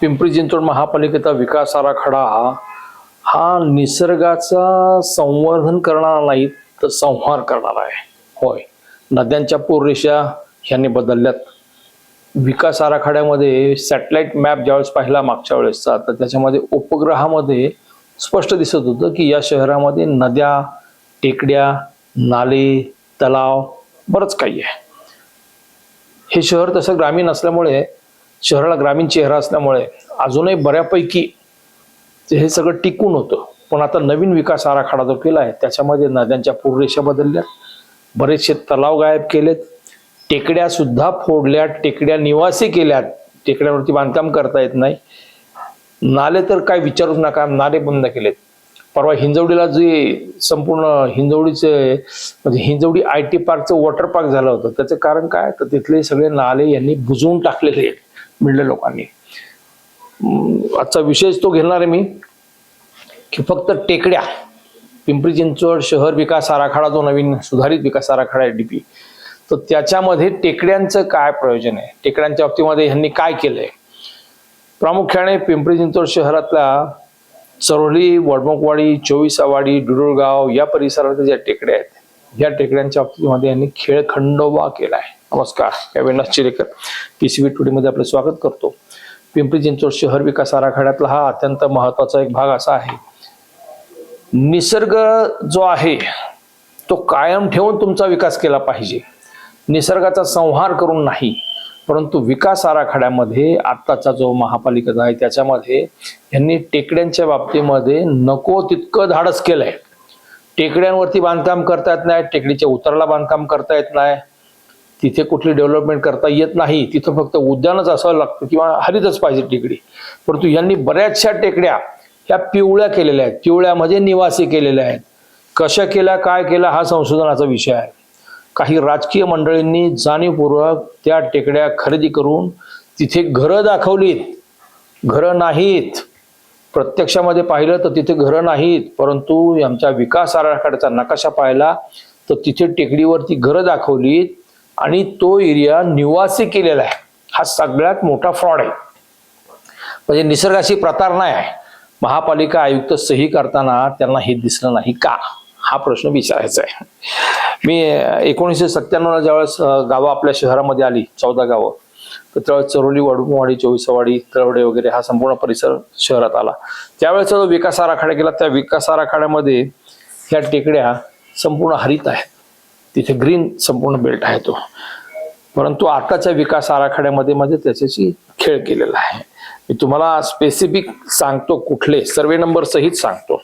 पिंपरी चिंचवड महापालिकेचा विकास आराखडा हा निसर्गाचा संवर्धन करणारा नाही तर संहार करणार आहे. होय. नद्यांच्या पूररेषा ह्यांनी बदलल्यात. विकास आराखड्यामध्ये सॅटेलाइट मॅप ज्यावेळेस पाहिला मागच्या वेळेसचा तर त्याच्यामध्ये उपग्रहामध्ये स्पष्ट दिसत होतं की या शहरामध्ये नद्या टेकड्या नाले तलाव बरंच काही आहे. हे शहर तसं ग्रामीण असल्यामुळे शहराला ग्रामीण चेहरा असल्यामुळे अजूनही बऱ्यापैकी ते हे सगळं टिकून होतं. पण आता नवीन विकास आराखडा जो केला आहे त्याच्यामध्ये नद्यांच्या पूररेषा बदलल्या. बरेचसे तलाव गायब केलेत. टेकड्या सुद्धा फोडल्या टेकड्या निवासी केल्यात. टेकड्यावरती बांधकाम करता येत नाही. नाले तर काय विचारूच नका. नाले बंद केलेत. परवा हिंजवडीला जे संपूर्ण हिंजवडीचे म्हणजे हिंजवडी आय टी पार्कचं वॉटर पार्क झालं होतं. त्याचं कारण काय? तर तिथले सगळे नाले यांनी बुजवून टाकलेले आहेत. मिळले लोकांनी. आजचा विशेष तो घेणार आहे मी की फक्त टेकड्या पिंपरी चिंचवड शहर विकास आराखडा जो नवीन सुधारित विकास आराखडा आहे डीपी तर त्याच्यामध्ये टेकड्यांचं काय प्रयोजन आहे? टेकड्यांच्या बाबतीमध्ये ह्यांनी काय केलंय? प्रामुख्याने पिंपरी चिंचवड शहरातल्या चरोली वडमुखवाडी चोवीसावाडी डुडुळगाव या परिसरात ज्या टेकड्या आहेत या टेकड्यांच्या बाबतीमध्ये यांनी खेळ खंडोबा केला आहे. नमस्कार या चिरेकर पी सी बी मध्ये आपलं स्वागत करतो. पिंपरी चिंचवड शहर विकास आराखड्यातला हा अत्यंत महत्त्वाचा एक भाग असा आहे. निसर्ग जो आहे तो कायम ठेवून तुमचा विकास केला पाहिजे. निसर्गाचा संहार करून नाही परंतु विकास आराखड्यामध्ये आत्ताचा जो महापालिकेचा आहे त्याच्यामध्ये यांनी टेकड्यांच्या बाबतीमध्ये नको तितकं धाडस केलंय. टेकड्यांवरती बांधकाम करता येत नाही टेकडीच्या उताराला बांधकाम करता येत नाही. तिथे कुठली डेव्हलपमेंट करता येत नाही. तिथं फक्त उद्यानच असावं लागतं किंवा हरितच पाहिजे टेकडी. परंतु यांनी बऱ्याचशा टेकड्या ह्या पिवळ्या केलेल्या आहेत. पिवळ्या म्हणजे निवासी केलेल्या आहेत. कशा केल्या काय केला हा संशोधनाचा विषय आहे. काही राजकीय मंडळींनी जाणीवपूर्वक त्या टेकड्या खरेदी करून तिथे घरं दाखवलीत. घरं नाहीत. प्रत्यक्षामध्ये पाहिलं तर तिथे घरं नाहीत परंतु आमच्या विकास आराखड्याचा नकाशा पाहिला तर तिथे टेकडीवरती घरं दाखवलीत आणि तो एरिया निवासी केलेला आहे. हा सगळ्यात मोठा फ्रॉड आहे. म्हणजे निसर्गाशी प्रतारणा आहे. महापालिका आयुक्त सही करताना त्यांना हे दिसलं नाही का? हा प्रश्न विचारायचा आहे. मी एकोणीसशे सत्त्याण्णवला ज्यावेळेस गावं आपल्या शहरामध्ये आली चौदा गावं तर चरोली वडमुवाडी चोवीसवाडी तळवडे वगैरे हा संपूर्ण परिसर शहरात आला. त्यावेळेचा जो विकास आराखडा केला त्या विकास आराखड्यामध्ये ह्या टेकड्या संपूर्ण हरित आहेत. तिथे ग्रीन संपूर्ण बेल्ट आहे तो. परंतु आताच्या विकास आराखड्यामध्ये मध्ये त्याच्याशी खेळ केलेला आहे. मी तुम्हाला स्पेसिफिक सांगतो कुठले सर्वे नंबर सहित सांगतो.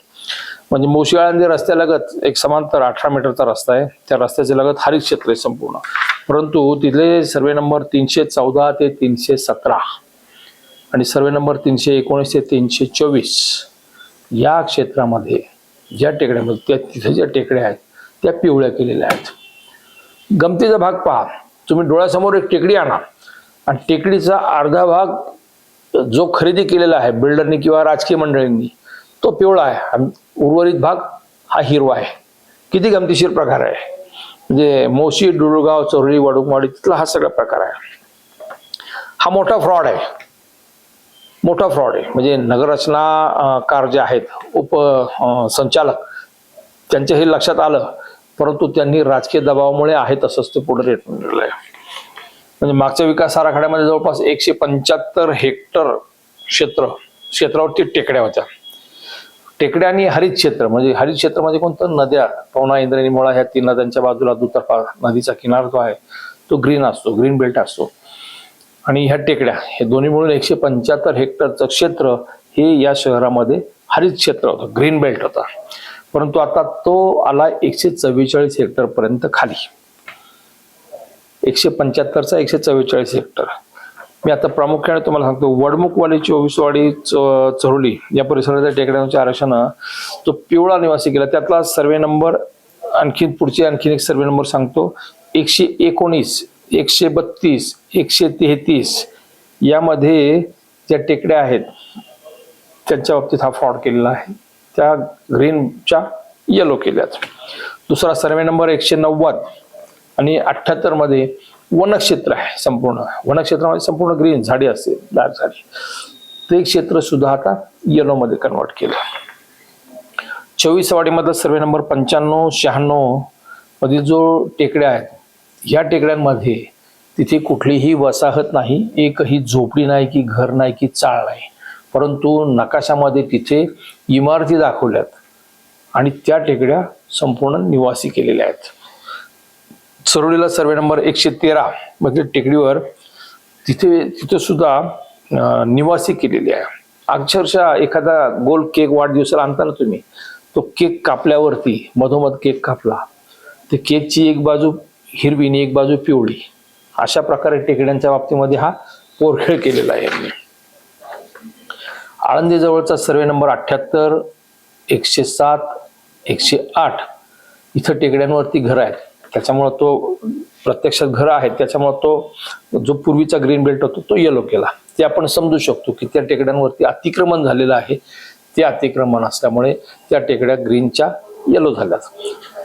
म्हणजे मोशियाळंदी रस्त्यालगत एक समांतर अठरा मीटरचा रस्ता आहे. त्या रस्त्याच्या लगत हरित क्षेत्र आहे संपूर्ण. परंतु तिथले सर्वे नंबर तीनशे चौदा ते तीनशे सतरा आणि सर्वे नंबर तीनशे एकोणीस ते तीनशे चोवीस या क्षेत्रामध्ये ज्या टेकड्यामध्ये त्या तिथे ज्या टेकड्या आहेत त्या पिवळ्या केलेल्या आहेत. गमतीचा भाग पहा. तुम्ही डोळ्यासमोर एक टेकडी आणा. आणि टेकडीचा अर्धा भाग जो खरेदी केलेला आहे बिल्डरनी किंवा राजकीय मंडळींनी तो पिवळा आहे. आणि उर्वरित भाग हा हिरवा आहे. किती गमतीशीर प्रकार आहे. म्हणजे मोशी डुळगाव चोरळी वडुकवाडी तिथला हा सगळा प्रकार आहे. हा मोठा फ्रॉड आहे. मोठा फ्रॉड आहे. म्हणजे नगररचनाकार कार जे आहेत उप संचालक त्यांच्या हे लक्षात आलं परंतु त्यांनी राजकीय दबावामुळे आहे तसंच ते पुढे रेट आहे म्हणजे मागच्या विकास आराखड्यामध्ये जवळपास एकशे पंच्याहत्तर हेक्टर क्षेत्र क्षेत्रावरती टेकड्या होत्या. टेकड्या आणि हरित क्षेत्र म्हणजे हरित क्षेत्र म्हणजे कोणतं? नद्या पवना इंद्रायणी मुळा ह्या तीन नद्यांच्या बाजूला दुतर्फा नदीचा किनारा जो आहे तो ग्रीन असतो ग्रीन बेल्ट असतो. आणि ह्या टेकड्या हे दोन्ही मिळून एकशे पंच्याहत्तर हेक्टरचं क्षेत्र हे या शहरामध्ये हरित क्षेत्र होतं ग्रीन बेल्ट होता. परंतु आता तो आला एकशे चव्वेचाळीस हेक्टर पर्यंत खाली. एकशे पंच्याहत्तरचा एकशे चव्वेचाळीस हेक्टर. मी आता प्रामुख्याने तुम्हाला सांगतो वडमुखवाडी चोवीसवाडी च- चरोली या परिसराच्या टेकड्यांच्या आरक्षणा तो पिवळा निवासी केला त्यातला सर्वे नंबर आणखी पुढचे आणखीन एक सर्वे नंबर सांगतो. एकशे एकोणीस एकशे बत्तीस एकशे तेहतीस यामध्ये ज्या टेकड्या आहेत त्यांच्या बाबतीत हा फ्रॉड केलेला आहे. त्या ग्रीनच्या येलो केल्यात. दुसरा सर्वे नंबर एकशे नव्वद आणि अठ्ठ्याहत्तरमध्ये वनक्षेत्र आहे संपूर्ण. वनक्षेत्रामध्ये संपूर्ण ग्रीन झाडी असते लाल झाडी. ते क्षेत्र सुद्धा आता येलो मध्ये कन्वर्ट केलं. चोवीसवाडीमधला सर्वे नंबर पंच्याण्णव शहाण्णवमध्ये जो टेकड्या आहेत ह्या टेकड्यांमध्ये तिथे कुठलीही वसाहत नाही एकही झोपडी नाही की घर नाही की चाळ नाही. परंतु नकाशामध्ये तिथे इमारती दाखवल्यात आणि त्या टेकड्या संपूर्ण निवासी केलेल्या आहेत. सरोलीला सर्वे नंबर एकशे तेरा म्हणजे टेकडीवर तिथे तिथे सुद्धा निवासी केलेली आहे. अक्षरशः एखादा गोल केक वाढदिवसाला आणता ना तुम्ही तो केक कापल्यावरती मधोमध केक कापला. ते केकची एक बाजू हिरवी आणि एक बाजू पिवळी. अशा प्रकारे टेकड्यांच्या बाबतीमध्ये हा पोरखेळ केलेला आहे यांनी. आळंदी जवळचा सर्वे नंबर अठ्ठ्याहत्तर एकशे सात एकशे आठ इथं टेकड्यांवरती घर आहेत. त्याच्यामुळं तो प्रत्यक्षात घर आहेत त्याच्यामुळं तो जो पूर्वीचा ग्रीन बेल्ट होतो तो येलो केला. ते आपण समजू शकतो की त्या टेकड्यांवरती अतिक्रमण झालेलं आहे. ते अतिक्रमण असल्यामुळे त्या टेकड्या ग्रीनच्या येलो झाल्यात.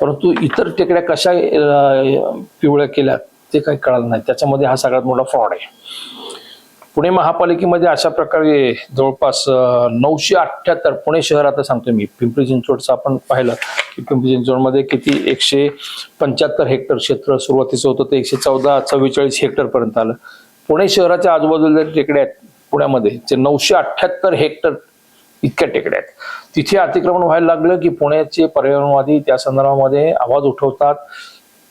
परंतु इतर टेकड्या कशा पिवळ्या केल्या ते काही कळलं नाही. त्याच्यामध्ये हा सगळ्यात मोठा फ्रॉड आहे. पुणे महापालिकेमध्ये अशा प्रकारे जवळपास नऊशे अठ्ठ्याहत्तर पुणे शहर आता सांगतो मी. पिंपरी चिंचवडचं आपण पाहिलं की पिंपरी चिंचवडमध्ये किती एकशे पंच्याहत्तर हेक्टर क्षेत्र सुरुवातीचं होतं ते एकशे चौदा चव्वेचाळीस हेक्टर पर्यंत आलं. पुणे शहराच्या आजूबाजूला टेकड्या आहेत पुण्यामध्ये ते नऊशे अठ्ठ्याहत्तर हेक्टर इतक्या टेकड्या आहेत. तिथे अतिक्रमण व्हायला लागलं की पुण्याचे पर्यावरणवादी त्या संदर्भामध्ये आवाज उठवतात.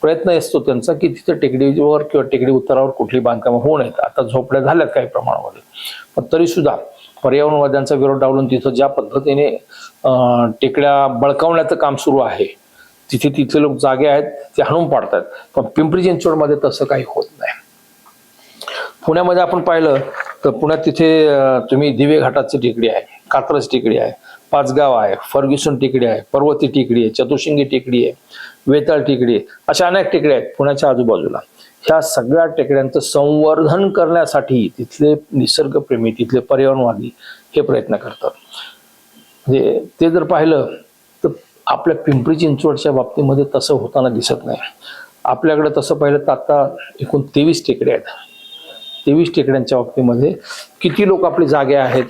प्रयत्न असतो त्यांचा की तिथे टेकडीवर किंवा टेकडी उत्तरावर कुठली बांधकामं होऊ नयेत. आता झोपड्या झाल्यात काही प्रमाणामध्ये. पण तरी सुद्धा पर्यावरणवाद्यांचा विरोध डावलून तिथं ज्या पद्धतीने टेकड्या बळकावण्याचं काम सुरू आहे तिथे तिथले लोक जागे आहेत ते हाणून पाडतात पण पिंपरी चिंचवडमध्ये तसं काही होत नाही. पुण्यामध्ये आपण पाहिलं तर पुण्यात तिथे तुम्ही दिवे घाटाची टेकडी आहे कात्रज टेकडी आहे पाचगाव आहे फर्ग्युसन टेकडी आहे पर्वती टेकडी आहे चतुशिंगी टेकडी आहे वेताळ टेकडी आहे अशा अनेक टेकड्या आहेत पुण्याच्या आजूबाजूला. ह्या सगळ्या टेकड्यांचं संवर्धन करण्यासाठी तिथले निसर्गप्रेमी तिथले पर्यावरणवादी हे प्रयत्न करतात. म्हणजे ते जर पाहिलं तर आपल्या पिंपरी चिंचवडच्या बाबतीमध्ये तसं होताना दिसत नाही. आपल्याकडे तसं पाहिलं तर आता एकूण तेवीस टेकड्या आहेत. तेवीस टेकड्यांच्या बाबतीमध्ये किती लोक आपले जागे आहेत?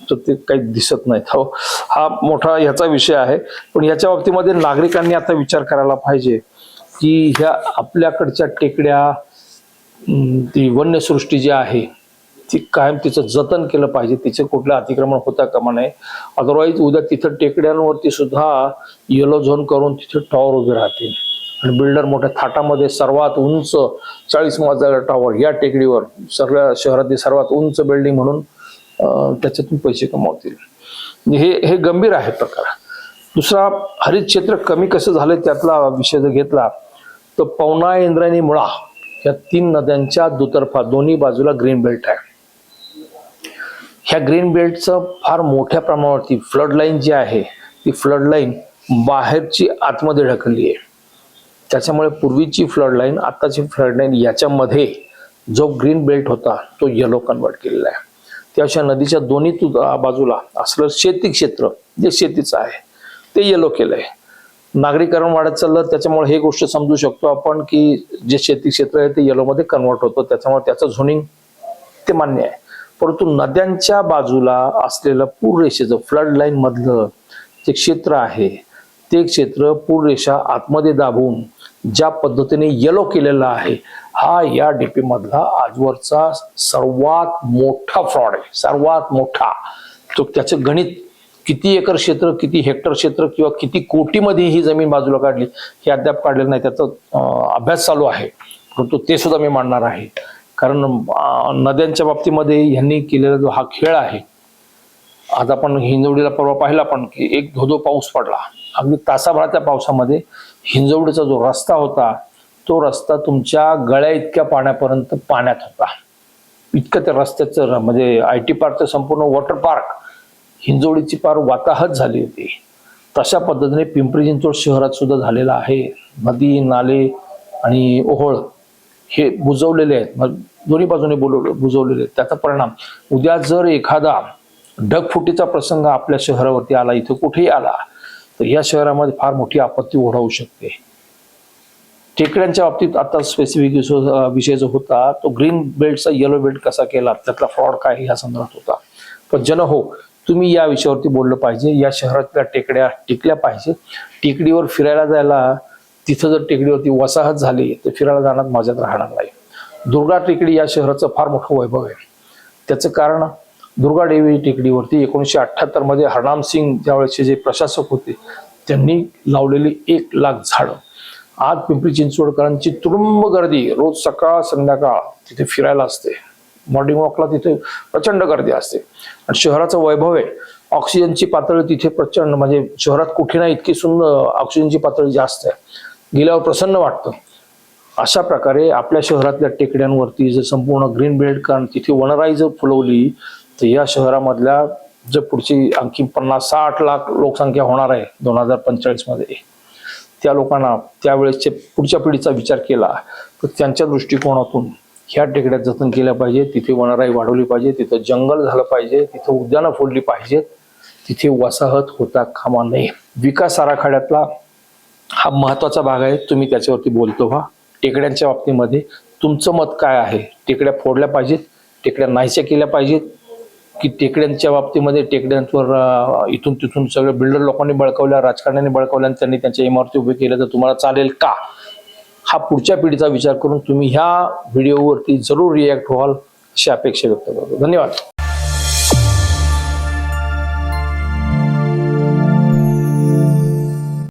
तर ते काही दिसत नाहीत. हो हा मोठा ह्याचा विषय आहे. पण याच्या बाबतीमध्ये नागरिकांनी आता विचार करायला पाहिजे की ह्या आपल्याकडच्या टेकड्या ती वन्यसृष्टी जी आहे ती कायम तिचं जतन केलं पाहिजे. तिचे कुठलं अतिक्रमण होता कामा नये. अदरवाईज उद्या तिथं टेकड्यांवरती सुद्धा येलो झोन करून तिथे टॉवर उभे राहतील. आणि बिल्डर मोठ्या थाटामध्ये सर्वात उंच चाळीस मजला टॉवर या टेकडीवर सगळ्या शहरातली सर्वात उंच बिल्डिंग म्हणून त्याच्यातून पैसे कमावतील. म्हणजे हे हे गंभीर आहे प्रकार. दुसरा हरित क्षेत्र कमी कसं झालं त्यातला विषय जर घेतला तर पवना इंद्रायणी मुळा या तीन नद्यांच्या दुतर्फा दोन्ही बाजूला ग्रीन बेल्ट आहे. ह्या ग्रीन बेल्टचं फार मोठ्या प्रमाणावरती फ्लड लाईन जी आहे ती फ्लड लाईन बाहेरची आतमध्ये ढकलली आहे. त्याच्यामुळे पूर्वीची फ्लड लाईन आताची फ्लड लाईन याच्यामध्ये जो ग्रीन बेल्ट होता तो येलो कन्वर्ट केलेला आहे. त्याशिवाय नदीच्या दोन्ही बाजूला असलं शेती क्षेत्र जे शेतीचं आहे ते येलो केलं आहे नागरीकरण वाढत चाललं त्याच्यामुळे हे गोष्ट समजू शकतो आपण की जे शेती क्षेत्र आहे ते येलोमध्ये कन्वर्ट होतं. त्याच्यामुळे त्याचं झोनिंग ते मान्य आहे. परंतु नद्यांच्या बाजूला असलेलं पूररेषेचं फ्लड लाईन मधलं जे क्षेत्र आहे ते क्षेत्र पूररेषा आतमध्ये दाबून ज्या पद्धतीने येलो केलेला आहे हा या डीपी मधला आजवरचा सर्वात मोठा फ्रॉड आहे. सर्वात मोठा. तो त्याचं गणित किती एकर क्षेत्र किती हेक्टर क्षेत्र किंवा किती कोटीमध्ये ही जमीन बाजूला काढली हे अद्याप काढलेलं नाही. त्याचा अभ्यास चालू आहे. परंतु ते सुद्धा मी मांडणार आहे. कारण नद्यांच्या बाबतीमध्ये ह्यांनी केलेला जो हा खेळ आहे आज आपण हिंजवडीला परवा पाहिला पण की एक धोधो पाऊस पडला. अगदी तासाभराच्या पावसामध्ये हिंजवडीचा जो रस्ता होता तो रस्ता तुमच्या गळ्या इतक्या पाण्यापर्यंत पाण्यात होता. इतकं त्या रस्त्याचं म्हणजे आय टी पार्कचं संपूर्ण वॉटर पार्क हिंजोडीची पार वाताहत झाली होती. तशा पद्धतीने पिंपरी चिंचवड शहरात सुद्धा झालेलं आहे. नदी नाले आणि ओहोळ हे बुजवलेले आहेत. मग दोन्ही बाजूने बोलव बुजवलेले आहेत. त्याचा परिणाम उद्या जर एखादा ढगफुटीचा प्रसंग आपल्या शहरावरती आला इथं कुठेही आला तर या शहरामध्ये फार मोठी आपत्ती ओढवू शकते. टेकड्यांच्या बाबतीत आता स्पेसिफिक विषय जो होता तो ग्रीन बेल्टचा येलो बेल्ट कसा केला त्यातला फ्रॉड काय ह्या संदर्भात होता. पण जन हो तुम्ही या विषयावरती बोललं पाहिजे. या शहरातल्या टेकड्या टिकल्या पाहिजे टेकडीवर फिरायला जायला तिथं जर टेकडीवरती वसाहत झाली तर फिरायला जाण्यात माझ्यात राहणार नाही. दुर्गा टेकडी या शहराचं फार मोठं वैभव आहे. त्याचं कारण दुर्गा देवी टेकडीवरती एकोणीसशे अठ्ठ्याहत्तरमध्ये हरनाम सिंग ज्यावेळेसचे जे प्रशासक होते त्यांनी लावलेली एक लाख झाडं. आज पिंपरी चिंचवडकरांची तुडुंब गर्दी रोज सकाळ संध्याकाळ तिथे फिरायला असते. मॉर्निंग वॉकला तिथे प्रचंड गर्दी असते. आणि शहराचं वैभव आहे. ऑक्सिजनची पातळी तिथे प्रचंड म्हणजे शहरात कुठे ना इतकी सुंदर ऑक्सिजनची पातळी जास्त आहे. गेल्यावर प्रसन्न वाटतं. अशा प्रकारे आपल्या शहरातल्या टेकड्यांवरती जर संपूर्ण ग्रीन बेल्ट कारण तिथे वनराई जर फुलवली तर या शहरामधल्या जर पुढची आणखी पन्नास साठ लाख लोकसंख्या होणार आहे दोन हजार पंचेचाळीसमध्ये. त्या लोकांना त्यावेळेसच्या पुढच्या पिढीचा विचार केला तर त्यांच्या दृष्टिकोनातून ह्या टेकड्या जतन केल्या पाहिजे तिथे वनराई वाढवली पाहिजे तिथं जंगल झालं पाहिजे तिथं उद्यानं फोडली पाहिजेत तिथे वसाहत होता कामा नये. विकास आराखड्यातला हा महत्त्वाचा भाग आहे तुम्ही त्याच्यावरती बोलतो व्हा. टेकड्यांच्या बाबतीमध्ये तुमचं मत काय आहे? टेकड्या फोडल्या पाहिजेत टेकड्या नाहीशा केल्या पाहिजेत की टेकड्यांच्या बाबतीमध्ये टेकड्यांवर इथून तिथून सगळे बिल्डर लोकांनी बळकावल्या राजकारण्याने बळकावल्या आणि त्यांनी त्यांच्या इमारती उभे केल्या तर तुम्हाला चालेल का? हा पुढच्या पिढीचा विचार करून तुम्ही ह्या व्हिडिओवरती जरूर रिॲक्ट व्हाल अशी अपेक्षा व्यक्त करतो. धन्यवाद.